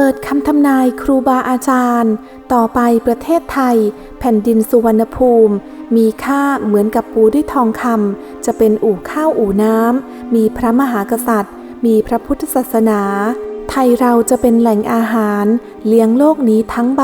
เปิดคำทำนายครูบาอาจารย์ ต่อไปประเทศไทย แผ่นดินสุวรรณภูมิ มีค่าเหมือนกับปูด้วยทองคำจะเป็นอู่ข้าวอู่น้ำมีพระมหากษัตริย์ มีพระพุทธศาสนา ไทยเราจะเป็นแหล่งอาหาร เลี้ยงโลกนี้ทั้งใบ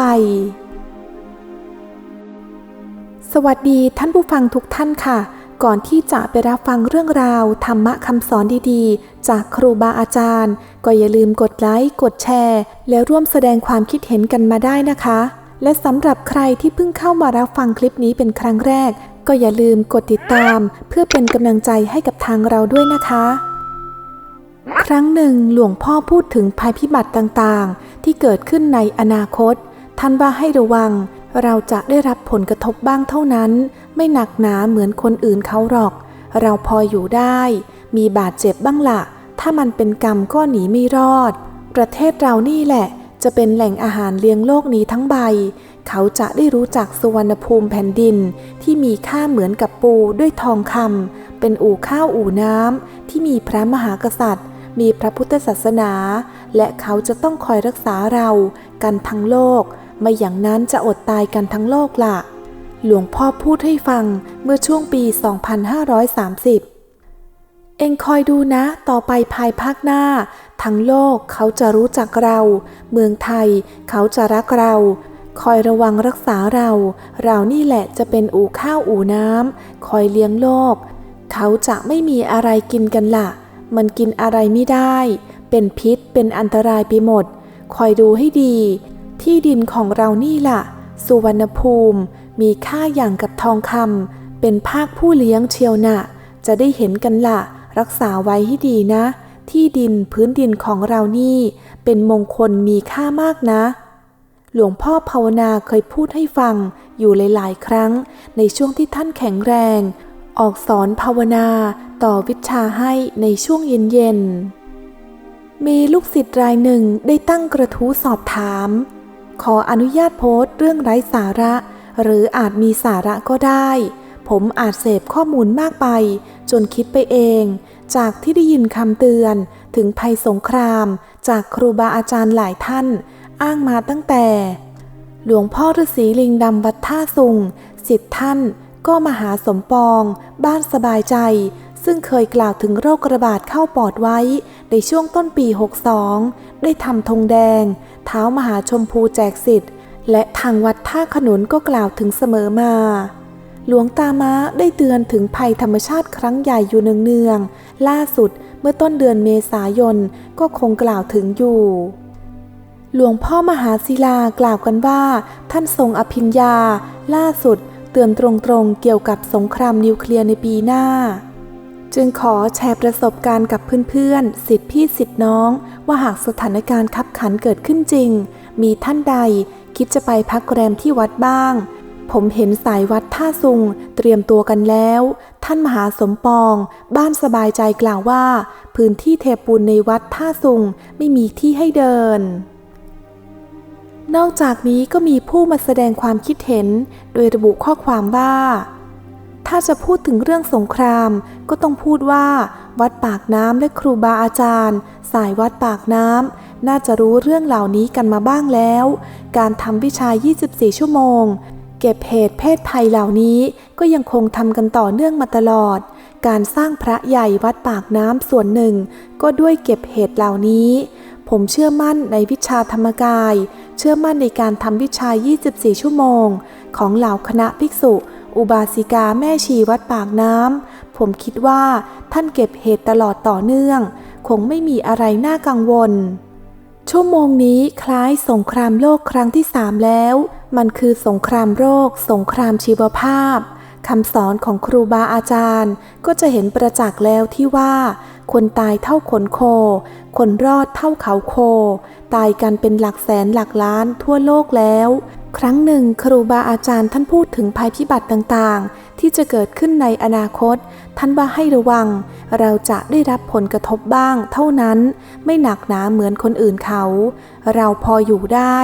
สวัสดีท่านผู้ฟังทุกท่านค่ะ ก่อนที่จะไปรับฟังเรื่องราว ธรรมะคำสอนดีๆ จากครูบาอาจารย์ ก็อย่าลืมกดไลค์ กดแชร์ แล้วร่วมแสดงความคิดเห็นกันมาได้นะคะ และสำหรับใครที่เพิ่งเข้ามารับฟังคลิปนี้เป็นครั้งแรก ก็อย่าลืมกดติดตาม เพื่อเป็นกำลังใจให้กับทางเราด้วยนะคะ ครั้งหนึ่งหลวงพ่อพูดถึงภัยพิบัติต่างๆ ที่เกิดขึ้นในอนาคต ท่านว่าให้ระวัง เราจะได้รับผลกระทบบ้างเท่านั้น ไม่หนักหนาเหมือนคนอื่นเขาหรอก เราพออยู่ได้ มีบาดเจ็บบ้างละ ถ้ามันเป็นกรรมก็หนีไม่รอด ประเทศเรานี่แหละ จะเป็นแหล่งอาหารเลี้ยงโลกนี้ทั้งใบ เขาจะได้รู้จักสุวรรณภูมิแผ่นดิน ที่มีค่าเหมือนกับปูด้วยทองคำเป็นอู่ข้าวอู่น้ำที่มีพระมหากษัตริย์ มีพระพุทธศาสนา และเขาจะต้องคอยรักษาเรา กันทั้งโลก ไม่อย่างนั้นจะอดตายกันทั้งโลกละ่ะ หลวงพ่อพูดให้ฟังเมื่อช่วงปี 2530 เองคอยดูนะ ต่อไปภายภาคหน้า ทั้งโลกเขาจะรู้จักเรา เมืองไทยเขาจะรักเรา คอยระวังรักษาเรา เรานี่แหละจะเป็นอู่ข้าวอู่น้ำ คอยเลี้ยงโลก เขาจะไม่มีอะไรกินกันละ่ะ มันกินอะไรไม่ได้ เป็นพิษเป็นอันตรายไปหมด คอยดูให้ดี ที่ดินของเรานี่ล่ะ สุวรรณภูมิ มีค่าอย่างกับทองคำเป็นภาคผู้เลี้ยงเชียวนะ่ะ จะได้เห็นกันละ่ะรักษาไว้ให้ดีนะ ที่ดินพื้นดินของเรานี่ เป็นมงคลมีค่ามากนะ หลวงพ่อภาวนาเคยพูดให้ฟังอยู่หลาย ๆ ครั้ง ในช่วงที่ท่านแข็งแรง ออกสอนภาวนาต่อวิชาให้ในช่วงเย็น ๆ มีลูกศิษย์รายหนึ่งได้ตั้งกระทู้สอบถาม ขออนุญาตโพสต์เรื่องไร้สาระ หรืออาจมีสาระก็ได้ ผมอาจเสพข้อมูลมากไป จนคิดไปเอง จากที่ได้ยินคำเตือนถึงภัยสงคราม จากครูบาอาจารย์หลายท่าน อ้างมาตั้งแต่ หลวงพ่อฤาษีลิงดำวัดท่าสุงสิทธิ์ท่านก็มาหาสมปอง บ้านสบายใจ ซึ่งเคยกล่าวถึงโรคระบาดเข้าปอดไว้ ในช่วงต้นปี 62 ได้ทำธงแดง เท้ามหาชมพูแจกสิทธิ์ และทางวัดท่าขนุนก็กล่าวถึงเสมอมา หลวงตาม้าได้เตือนถึงภัยธรรมชาติครั้งใหญ่อยู่เนืองๆ ล่าสุดเมื่อต้นเดือนเมษายนก็คงกล่าวถึงอยู่ หลวงพ่อมหาศิลากล่าวกันว่า ท่านทรงอภิญญา ล่าสุดเตือนตรงๆเกี่ยวกับสงครามนิวเคลียร์ในปีหน้า จึงขอแชร์ประสบการณ์กับเพื่อนๆ สิทธิพี่สิทธิน้อง ว่าหากสถานการณ์ขับขันเกิดขึ้นจริง มีท่านใด คิดจะไปพักแรมที่วัดบ้าง ผมเห็นสายวัดท่าซุง เตรียมตัวกันแล้ว ท่านมหาสมปอง บ้านสบายใจกล่าวว่า พื้นที่เทปูนในวัดท่าซุงไม่มีที่ให้เดิน นอกจากนี้ก็มีผู้มาแสดงความคิดเห็น โดยระบุข้อความว่า ถ้าจะพูดถึงเรื่องสงคราม ก็ต้องพูดว่า วัดปากน้ำและครูบาอาจารย์ สายวัดปากน้ำ น่าจะรู้เรื่องเหล่านี้กันมาบ้างแล้ว การทำวิชา 24 ชั่วโมง เก็บเหตุเพศภัยเหล่านี้ก็ยังคงทำกันต่อเนื่องมาตลอด การสร้างพระใหญ่วัดปากน้ำส่วนหนึ่ง ก็ด้วยเก็บเหตุเหล่านี้ ผมเชื่อมั่นในวิชาธรรมกาย เชื่อมั่นในการทำวิชา 24 ชั่วโมง ของเหล่าคณะภิกษุอุบาสิกาแม่ชีวัดปากน้ำ ผมคิดว่าท่านเก็บเหตุตลอดต่อเนื่อง คงไม่มีอะไรน่ากังวล ชั่วโมงนี้คล้ายสงครามโลกครั้งที่สามแล้ว มันคือสงครามโรค สงครามชีวภาพ คำสอนของครูบาอาจารย์ ก็จะเห็นประจักษ์แล้วที่ว่า คนตายเท่าขนโค คนรอดเท่าเขาโค ตายกันเป็นหลักแสนหลักล้านทั่วโลกแล้ว ครั้งหนึ่งครูบาอาจารย์ท่านพูดถึงภัยพิบัติต่างๆ ที่จะเกิดขึ้นในอนาคต ท่านว่าให้ระวัง เราจะได้รับผลกระทบบ้าง เท่านั้น ไม่หนักหนาเหมือนคนอื่นเขา เราพออยู่ได้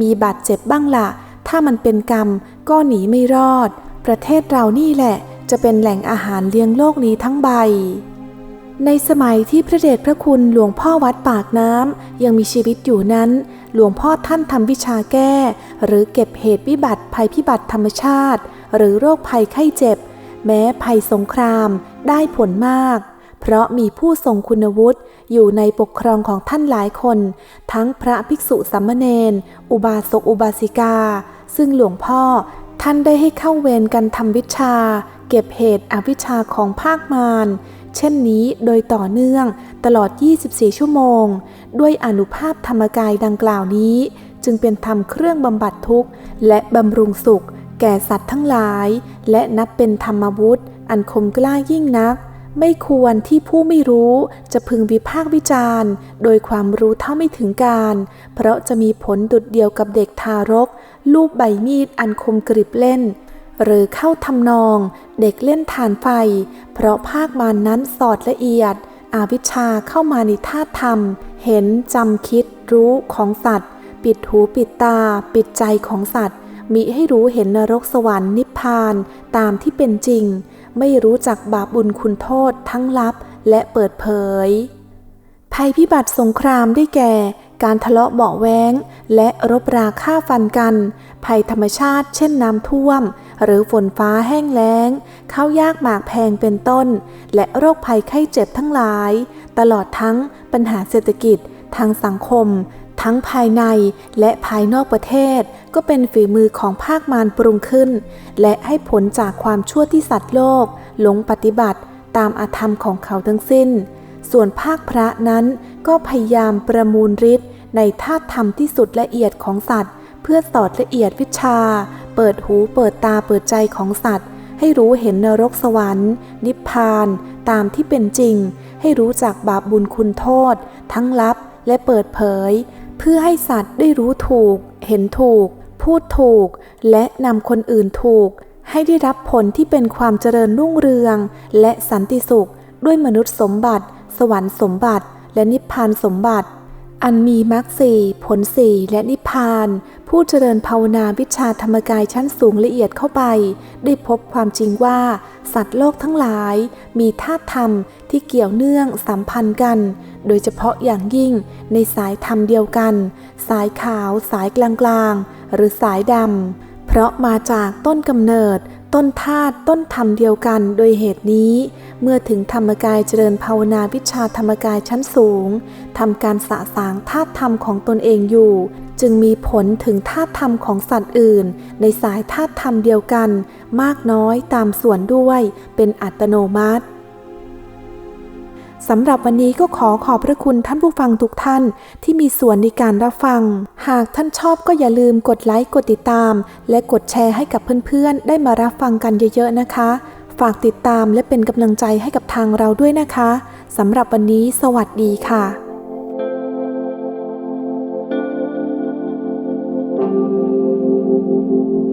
มีบาดเจ็บบ้างละถ้ามันเป็นกรรมก็หนีไม่รอด ประเทศเรานี่แหละ จะเป็นแหล่งอาหารเลี้ยงโลกนี้ทั้งใบ ในสมัยที่พระเดชพระคุณหลวงพ่อวัดปากน้ำยังมีชีวิตอยู่นั้น หลวงพ่อท่านทำวิชาแก้ หรือเก็บเหตุวิบัติภัยพิบัติธรรมชาติ หรือโรคภัยไข้เจ็บ แม้ภัยสงครามได้ผลมาก เพราะมีผู้ทรงคุณวุฒิอยู่ในปกครองของท่านหลายคน ทั้งพระภิกษุสามมเณรอุบาสกอุบาสิกา ซึ่งหลวงพ่อ ท่านได้ให้เข้าเวรกันทำวิชา เก็บเหตุอวิชาของภาคมารเช่นนี้โดยต่อเนื่องตลอด 24 ชั่วโมง ด้วยอนุภาพธรรมกายดังกล่าวนี้ จึงเป็นธรรมเครื่องบำบัดทุกข์ และบำรุงสุข แก่สัตว์ทั้งหลาย และนับเป็นธรรมวุฒิอันคมกล้ายิ่งนัก ไม่ควรที่ผู้ไม่รู้จะพึงวิพากวิจารณ์ โดยความรู้เท่าไม่ถึงการ เพราะจะมีผลดุดเดียวกับเด็กทารก ลูบใบมีดอันคมกริบเล่น หรือเข้าทำนองเด็กเล่นฐานไฟ เพราะภาคมานนั้นสอดละเอียด อาวิชชาเข้ามาในธาตุธรรม เห็นจำคิดรู้ของสัตว์ ปิดหูปิดตา ปิดใจของสัตว์ มิให้รู้เห็นนรกสวรรค์นิพพานตามที่เป็นจริง ไม่รู้จักบาปบุญคุณโทษทั้งลับและเปิดเผยภัยพิบัติสงครามได้แก่ การทะเลาะเบาะแวงและรบราฆ่าฟันกัน ภัยธรรมชาติเช่นน้ำท่วม หรือฝนฟ้าแห้งแล้ง ข้าวยากหมากแพงเป็นต้น และโรคภัยไข้เจ็บทั้งหลาย ตลอดทั้งปัญหาเศรษฐกิจทางสังคม ทั้งภายในและภายนอกประเทศ ก็เป็นฝีมือของภาคมารปรุงขึ้น และให้ผลจากความชั่วที่สัตว์โลกหลงปฏิบัติตามอาธรรมของเขาทั้งสิ้น ส่วนภาคพระนั้นก็พยายามประมูลฤทธิ์ ในธาตุธรรมที่สุดละเอียดของสัตว์ เพื่อสอดละเอียดวิชา เปิดหูเปิดตาเปิดใจของสัตว์ ให้รู้เห็นนรกสวรรค์ นิพพาน ตามที่เป็นจริง ให้รู้จักบาปบุญคุณโทษ ทั้งลับและเปิดเผย เพื่อให้สัตว์ได้รู้ถูก เห็นถูก พูดถูก และนำคนอื่นถูก ให้ได้รับผลที่เป็นความเจริญรุ่งเรือง และสันติสุข ด้วยมนุษย์สมบัติ สวรรค์สมบัติ และนิพพานสมบัติ อันมีมรรคสี่ผลสี่และนิพพาน ผู้เจริญภาวนาวิชาธรรมกายชั้นสูงละเอียดเข้าไป ได้พบความจริงว่า สัตว์โลกทั้งหลาย มีธาตุธรรมที่เกี่ยวเนื่องสัมพันธ์กัน โดยเฉพาะอย่างยิ่งในสายธรรมเดียวกัน สายขาว สายกลางๆ หรือสายดำเพราะมาจากต้นกำเนิด ต้นธาตุต้นธรรมเดียวกันโดยเหตุนี้ เมื่อถึงธรรมกายเจริญภาวนาวิชาธรรมกายชั้นสูงทำการสะสางธาตุธรรมของตนเองอยู่ จึงมีผลถึงธาตุธรรมของสัตว์อื่น ในสายธาตุธรรมเดียวกัน มากน้อยตามส่วนด้วยเป็นอัตโนมัติ สำหรับวันนี้ก็ขอขอบพระคุณท่านผู้ฟังทุกท่านที่มีส่วนในการรับฟัง หากท่านชอบก็อย่าลืมกดไลค์กดติดตาม และกดแชร์ให้กับเพื่อนๆ ได้มารับฟังกันเยอะๆนะคะ ฝากติดตามและเป็นกำลังใจให้กับทางเราด้วยนะคะสำหรับวันนี้สวัสดีค่ะ Thank